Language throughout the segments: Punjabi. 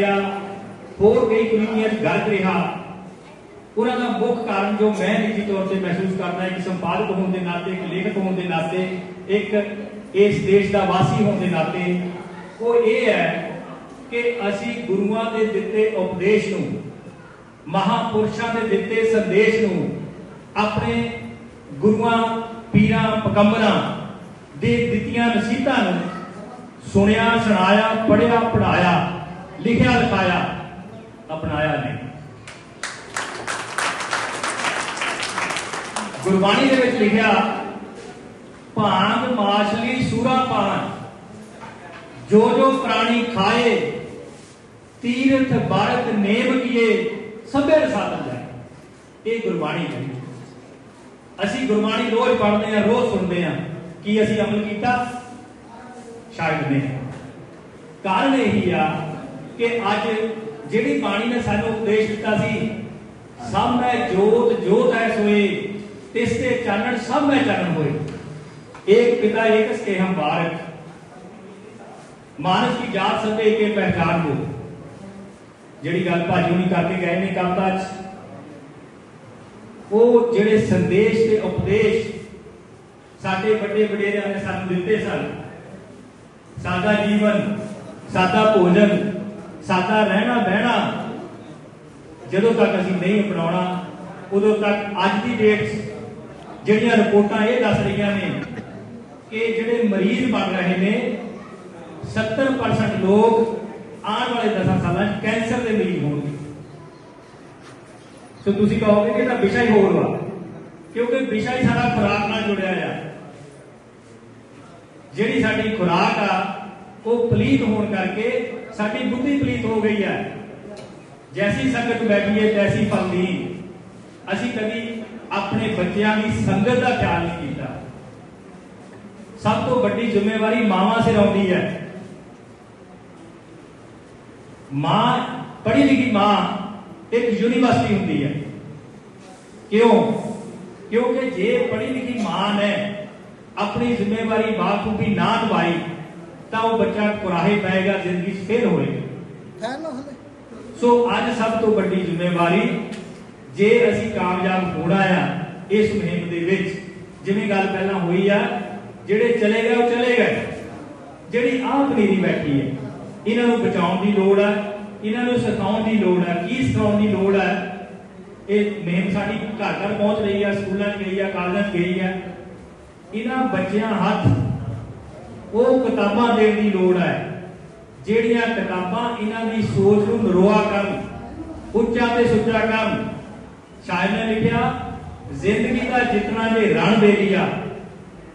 ਗਿਆ ਹੋਰ ਕਈ ਕੁਲੀਆਂ ਗਲਤ ਰਿਹਾ। ਉਹਨਾਂ ਦਾ ਮੁੱਖ ਕਾਰਨ ਜੋ ਮੈਂ ਨਿੱਜੀ ਤੌਰ ਤੇ ਮਹਿਸੂਸ ਕਰਦਾ, ਇੱਕ ਸੰਪਾਦਕ ਹੋਣ ਦੇ ਨਾਤੇ, ਇੱਕ ਲੇਖਕ ਹੋਣ ਦੇ ਨਾਤੇ, ਇੱਕ ਇਸ ਦੇਸ਼ ਦਾ ਵਾਸੀ ਹੋਣ ਦੇ ਨਾਤੇ, ਉਹ ਇਹ ਹੈ ਕਿ ਅਸੀਂ ਗੁਰੂਆਂ ਦੇ ਦਿੱਤੇ ਉਪਦੇਸ਼ ਨੂੰ, ਮਹਾਪੁਰਸ਼ਾਂ ਦੇ ਦਿੱਤੇ ਸੰਦੇਸ਼ ਨੂੰ, ਆਪਣੇ ਗੁਰੂਆਂ, ਪੀਰਾਂ ਪਕੰਬਰਾਂ ਦੇ ਦਿੱਤੀਆਂ ਨਸੀਹਤਾਂ ਨੂੰ ਸੁਣਿਆ, ਸੁਣਾਇਆ ਪੜਿਆ ਪੜਾਇਆ ਲਿਖਿਆ ਲਿਖਾਇਆ ਅਪਣਾਇਆ ਨਹੀਂ ਗੁਰਬਾਣੀ ਦੇ ਵਿੱਚ ਲਿਖਿਆ ਭਾਂਗ ਮਾਛਲੀ ਸੂਰਾ ਪਾਨ ਜੋ ਜੋ ਪ੍ਰਾਣੀ ਖਾਏ ਤੀਰਥ ਬਾਰਤ ਨੇਮ ਕੀਏ ਸਭੇ ਰਸਾਤਨ ਜਾਏ ਇਹ ਗੁਰਬਾਣੀ ਹੈ ਅਸੀਂ ਗੁਰਬਾਣੀ ਰੋਜ਼ ਪੜ੍ਹਦੇ ਹਾਂ ਰੋਜ਼ ਸੁਣਦੇ ਹਾਂ ਕੀ ਅਸੀਂ ਅਮਲ ਕੀਤਾ ਸ਼ਾਇਦ ਨਹੀਂ ਕਾਰਨ ਇਹੀ ਆ ਕਿ ਅੱਜ ਜਿਹੜੀ ਬਾਣੀ ਨੇ ਸਾਨੂੰ ਉਪਦੇਸ਼ ਦਿੱਤਾ ਸੀ, ਸਭ ਮੈਂ ਜੋਤ ਜੋਤ ਐ ਸੋਏ ਤਿਸ ਤੇ ਚਾਨਣ, ਸਭ ਮੈਂ ਚਾਨਣ ਹੋਏ। ਇੱਕ ਪਿਤਾ ਇੱਕ ਕੇ ਹਮ ਭਾਰਤ ਮਾਨਸ ਕੀ ਜਾਤ ਸਭੇ ਕੇ ਪਹਿਚਾਨ ਹੋ। ਜਿਹੜੀ ਗੱਲ ਭਾਜੀ ਹੁਣੀ ਕਰਕੇ ਗਏ ਨੇ ਕਵਤਾ 'ਚ ਉਹ ਜਿਹੜੇ ਸੰਦੇਸ਼ ਤੇ ਉਪਦੇਸ਼ ਸਾਡੇ ਵੱਡੇ ਵਡੇਰਿਆਂ ਨੇ ਸਾਨੂੰ ਦਿੱਤੇ ਸਨ। ਸਾਦਾ ਜੀਵਨ, ਸਾਦਾ ਭੋਜਨ ਸਾਦਾ ਰਹਿਣਾ ਬਹਿਣਾ। ਜਦੋਂ ਤੱਕ ਅਸੀਂ ਨਹੀਂ ਅਪਣਾਉਣਾ, ਉਦੋਂ ਤੱਕ ਅੱਜ ਦੀ ਡੇਟ ਜਿਹੜੀਆਂ ਰਿਪੋਰਟਾਂ ਇਹ ਦੱਸ ਰਹੀਆਂ ਨੇ ਕਿ ਜਿਹੜੇ ਮਰੀਜ਼ ਬਣ ਰਹੇ ਨੇ 70% ਲੋਕ ਆਉਣ ਵਾਲੇ 10 ਸਾਲਾਂ 'ਚ ਕੈਂਸਰ ਦੇ ਮਰੀਜ਼ ਹੋਣਗੇ। ਸੋ ਤੁਸੀਂ ਕਹੋਗੇ ਕਿ ਇਹਦਾ ਵਿਸ਼ਾ ਹੀ ਹੋਰ ਵਾ, ਕਿਉਂਕਿ ਵਿਸ਼ਾ ਹੀ ਸਾਡਾ ਖੁਰਾਕ ਨਾਲ ਜੁੜਿਆ ਆ। ਜਿਹੜੀ ਸਾਡੀ ਖੁਰਾਕ ਆ ਉਹ ਪਲੀਤ ਹੋਣ ਕਰਕੇ ਸਾਡੀ ਬੁੱਧੀ ਪਲੀਤ ਹੋ ਗਈ ਹੈ ਜੈਸੀ ਸੰਗਤ ਬੈਠੀਏ ਤੈਸੀ ਫਲਦੀ ਅਸੀਂ ਕਦੀ ਆਪਣੇ ਬੱਚਿਆਂ ਦੀ ਸੰਗਤ ਦਾ ਖਿਆਲ ਨਹੀਂ ਕੀਤਾ ਸਭ ਤੋਂ ਵੱਡੀ ਜ਼ਿੰਮੇਵਾਰੀ ਮਾਵਾਂ ਸਿਰ ਆਉਂਦੀ ਹੈ ਮਾਂ ਪੜ੍ਹੀ ਲਿਖੀ ਮਾਂ ਇੱਕ ਯੂਨੀਵਰਸਿਟੀ ਹੁੰਦੀ ਹੈ ਕਿਉਂ ਕਿਉਂਕਿ ਜੇ ਪੜ੍ਹੀ ਲਿਖੀ ਮਾਂ ਨੇ ਆਪਣੀ ਜ਼ਿੰਮੇਵਾਰੀ ਬਾਖੂਬੀ ਨਾ ਨਿਭਾਈ ਤਾਂ ਉਹ ਬੱਚਾ ਕੁਰਾਹੇ ਪਏਗਾ ਜ਼ਿੰਦਗੀ 'ਚ ਫੇਲ ਹੋਏਗਾ। ਹੈ ਨਾ ਹਲੇ ਸੋ ਅੱਜ ਸਭ ਤੋਂ ਵੱਡੀ ਜ਼ਿੰਮੇਵਾਰੀ ਜੇ ਅਸੀਂ ਕਾਮਯਾਬ ਹੋਣਾ ਆ ਇਸ ਮੁਹਿੰਮ ਦੇ ਵਿੱਚ ਜਿਵੇਂ ਗੱਲ ਪਹਿਲਾਂ ਹੋਈ ਆ ਜਿਹੜੇ ਚਲੇ ਗਏ ਉਹ ਚਲੇ ਗਏ। ਜਿਹੜੀ ਆਹ ਪਨੀਰੀ ਬੈਠੀ ਹੈ ਇਹਨਾਂ ਨੂੰ ਬਚਾਉਣ ਦੀ ਲੋੜ ਹੈ ਇਹਨਾਂ ਨੂੰ ਸਿਖਾਉਣ ਦੀ ਲੋੜ ਹੈ ਕੀ ਸਿਖਾਉਣ ਦੀ ਲੋੜ ਹੈ ਇਹ ਮੁਹਿੰਮ ਸਾਡੀ ਘਰ ਘਰ ਪਹੁੰਚ ਰਹੀ ਹੈ ਸਕੂਲਾਂ 'ਚ ਗਈ ਹੈ ਕਾਲਜਾਂ 'ਚ ਗਈ ਹੈ ਇਹਨਾਂ ਬੱਚਿਆਂ ਹੱਥ ਉਹ ਕਿਤਾਬਾਂ ਦੇਣ ਦੀ ਲੋੜ ਹੈ। ਜਿਹੜੀਆਂ ਕਿਤਾਬਾਂ ਇਹਨਾਂ ਦੀ ਸੋਚ ਨੂੰ ਨਰੋਆ ਕਰਨ, ਉੱਚਾ ਤੇ ਸੁੱਚਾ ਕਰਨ। ਸ਼ਾਇਰ ਨੇ ਲਿਖਿਆ, ਜ਼ਿੰਦਗੀ ਦਾ ਜਿਤਨਾ ਜੇ ਰਣ ਦੇ ਲਿਆ,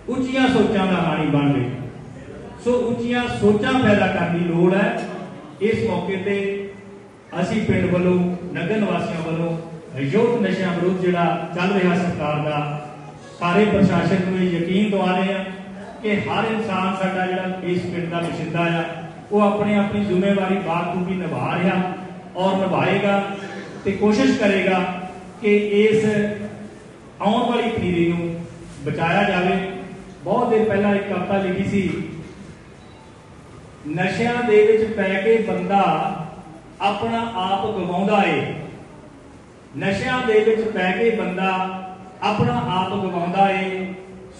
ਉੱਚੀਆਂ ਸੋਚਾਂ ਦਾ ਹਾਣੀ ਬਣ ਗਈ ਸੋ ਉੱਚੀਆਂ ਸੋਚਾਂ ਪੈਦਾ ਕਰਨ ਦੀ ਲੋੜ ਹੈ। ਇਸ ਮੌਕੇ ਤੇ ਅਸੀਂ ਪਿੰਡ ਵੱਲੋਂ, ਨਗਰ ਨਿਵਾਸੀਆਂ ਵੱਲੋਂ ਯੁੱਧ ਨਸ਼ਿਆਂ ਵਿਰੁੱਧ ਜਿਹੜਾ ਚੱਲ ਰਿਹਾ ਸਰਕਾਰ ਦਾ, ਸਾਰੇ ਪ੍ਰਸ਼ਾਸਨ ਨੂੰ ਇਹ ਯਕੀਨ ਦਿਵਾ ਰਹੇ ਹਾਂ ਕਿ ਹਰ ਇਨਸਾਨ ਸਾਡਾ ਜਿਹੜਾ ਇਸ ਪਿੰਡ ਦਾ ਵਸਿੰਦਾ ਆ, ਉਹ ਆਪਣੀ ਆਪਣੀ ਜ਼ਿੰਮੇਵਾਰੀ ਬਾਖੂਬੀ ਨਿਭਾ ਰਿਹਾ ਔਰ ਨਿਭਾਏਗਾ ਤੇ ਕੋਸ਼ਿਸ਼ ਕਰੇਗਾ ਕਿ ਇਸ ਆਉਣ ਵਾਲੀ ਪੀੜ੍ਹੀ ਨੂੰ ਬਚਾਇਆ ਜਾਵੇ। ਬਹੁਤ ਦਿਨ ਪਹਿਲਾਂ ਇੱਕ ਕਵਿਤਾ ਲਿਖੀ ਸੀ, ਨਸ਼ਿਆਂ ਦੇ ਵਿੱਚ ਪੈ ਕੇ ਬੰਦਾ ਆਪਣਾ ਆਪ ਗਵਾਉਂਦਾ ਏ। ਨਸ਼ਿਆਂ ਦੇ ਵਿੱਚ ਪੈ ਕੇ ਬੰਦਾ ਆਪਣਾ ਆਪ ਗਵਾਉਂਦਾ ਏ।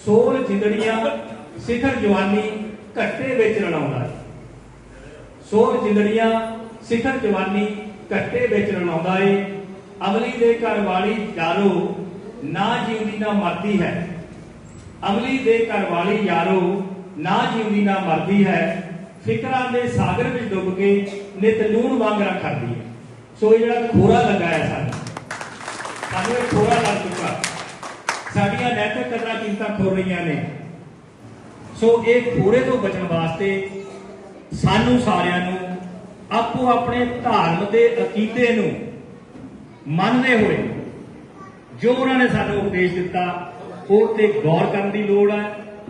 ਸੋਲ ਜਿੰਦੜੀਆਂ ਸਿਖਰ ਜਵਾਨੀ ਘੱਟੇ ਵਿੱਚ ਰਲਾਉਂਦਾ ਏ ਜਿੰਦੜੀਆਂ ਸਿਖਰ ਜਵਾਨੀ ਘੱਟੇ ਵਿੱਚ ਰਲਾਉਂਦਾ ਏ। ਅਮਲੀ ਦੇ ਘਰ ਵਾਲੀ ਯਾਰੋ, ਨਾ ਜਿਉਂਦੀ ਨਾ ਮਰਦੀ ਹੈ। ਅਮਲੀ ਦੇ ਘਰ ਵਾਲੀ ਯਾਰੋ, ਨਾ ਜਿਉਂਦੀ ਨਾ ਮਰਦੀ ਹੈ। ਫਿਕਰਾਂ ਦੇ ਸਾਗਰ ਵਿੱਚ ਡੁੱਬ ਕੇ ਨਿਤ ਲੂਣ ਵਾਂਗ ਰੱਖਦੀ ਹੈ। ਸੋ ਇਹ ਜਿਹੜਾ ਖੋਰਾ ਲੱਗਾ ਹੈ ਸਾਨੂੰ ਸਾਨੂੰ ਇਹ ਖੋਰਾ ਲੱਗ ਚੁੱਕਾ। ਸਾਡੀਆਂ ਨੈਤਿਕ ਕਦਰਾਂ ਕੀਮਤਾਂ ਖੋ ਰਹੀਆਂ ਨੇ। ਸੋ ਇਹ ਖੋਰੇ ਤੋਂ ਬਚਣ ਵਾਸਤੇ ਸਾਨੂੰ ਸਾਰਿਆਂ ਨੂੰ ਆਪੋ ਆਪਣੇ ਧਰਮ ਦੇ ਅਕੀਦੇ ਨੂੰ ਮੰਨਦੇ ਹੋਏ ਜੋ ਉਹਨਾਂ ਨੇ ਸਾਨੂੰ ਉਪਦੇਸ਼ ਦਿੱਤਾ, ਉਹ ਤੇ ਗੌਰ ਕਰਨ ਦੀ ਲੋੜ ਹੈ,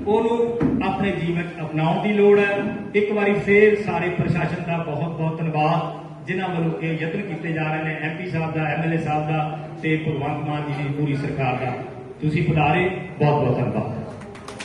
ਉਹਨੂੰ ਆਪਣੇ ਜੀਵਨ 'ਚ ਅਪਣਾਉਣ ਦੀ ਲੋੜ ਹੈ। ਇੱਕ ਵਾਰੀ ਫੇਰ ਸਾਰੇ ਪ੍ਰਸ਼ਾਸਨ ਦਾ ਬਹੁਤ ਬਹੁਤ ਧੰਨਵਾਦ, ਜਿਨ੍ਹਾਂ ਵੱਲੋਂ ਇਹ ਯਤਨ ਕੀਤੇ ਜਾ ਰਹੇ ਨੇ ਐਮਪੀ ਸਾਹਿਬ ਦਾ ਐਮਐਲਏ ਸਾਹਿਬ ਦਾ ਤੇ ਭਗਵੰਤ ਮਾਨ ਜੀ ਦੀ ਪੂਰੀ ਸਰਕਾਰ ਦਾ। ਤੁਸੀਂ ਪਧਾਰੇ ਬਹੁਤ ਬਹੁਤ ਧੰਨਵਾਦ।